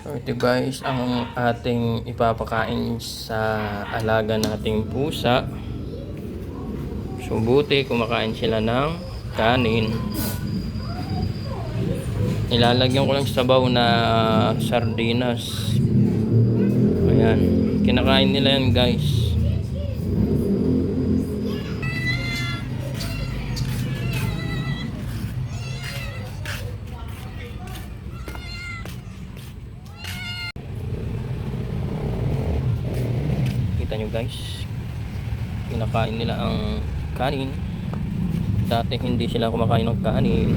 Ito guys ang ating ipapakain sa alaga nating pusa. So kumakain sila ng kanin. Ilalagyan ko lang sa sabaw na sardinas. Ayan. Kinakain nila yan guys. Kita nyo guys. Kinakain nila ang kanin. Dati hindi sila kumakain ng kanin.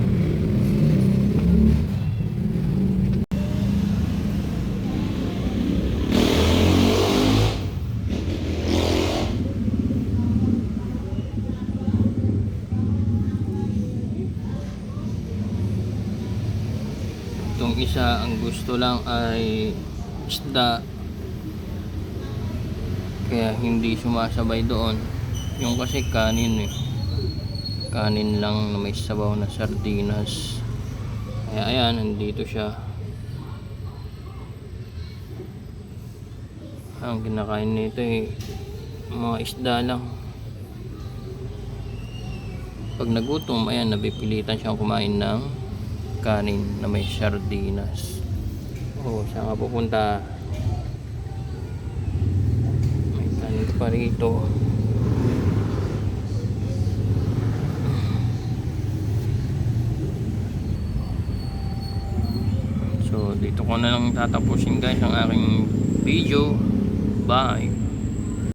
Itong isa ang gusto lang ay isda. Kaya hindi sumasabay doon. Yung kasi kanin eh. Kanin lang na may sabaw na sardinas. Kaya ayan, nandito siya. Ang kinakain nito eh, mga isda lang. Pag nagutom, ayan, nabipilitan siyang kumain ng kanin na may sardinas. Oh, saan nga pupunta? May kanin pa rito. So, dito ko na lang tatapusin guys ang aking video. Bye!